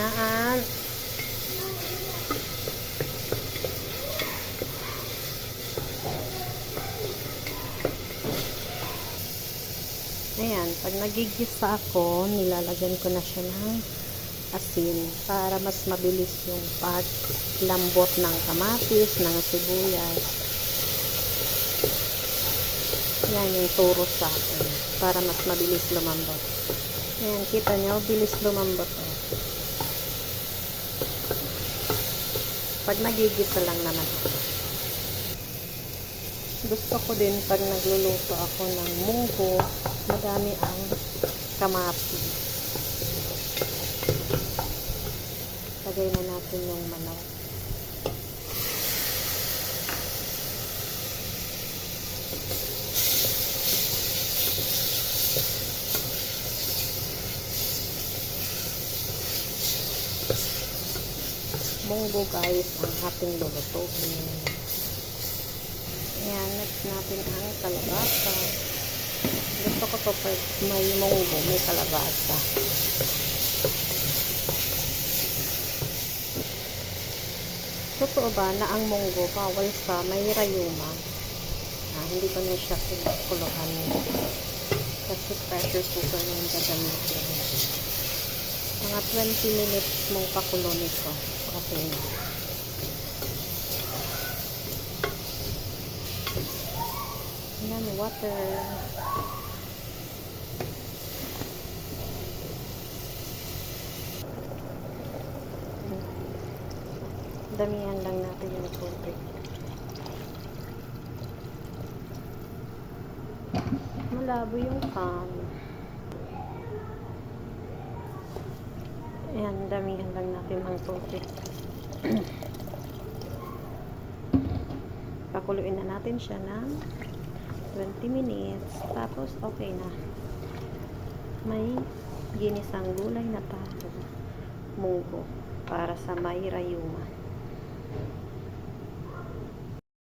Yan. Ayan, pag nagigisa ako, nilalagyan ko na siya ng asin para mas mabilis yung paglambot ng kamatis, ng sibuyas. Yan yung turo sa akin para mas mabilis lumambot. Ayan, kita nyo, bilis lumambot. Pag nagigisa lang naman. Gusto ko din pag nagluluto ako ng munggo, madami ang kamatis. Lagay na natin yung manok. Munggo guys, ang ating lulutuin. Ayan, next natin ang kalabasa. Gusto ko to may munggo, may kalabasa. Totoo ba na ang munggo bawal sa may rayuma? Ah, hindi ko na siya pinakuluhan. Kasi pressure cooker na yung gagamitin. Mga 20 minutes mong pakulo nito. Okay na. Yan, water. Damihan lang natin yung tubig. Malabo yung pan. Ayan, damihan lang natin ang tubig. Pakuluin na natin siya ng 20 minutes. Tapos, okay na. May ginisang gulay na tayo. Munggo. Para sa may rayuma.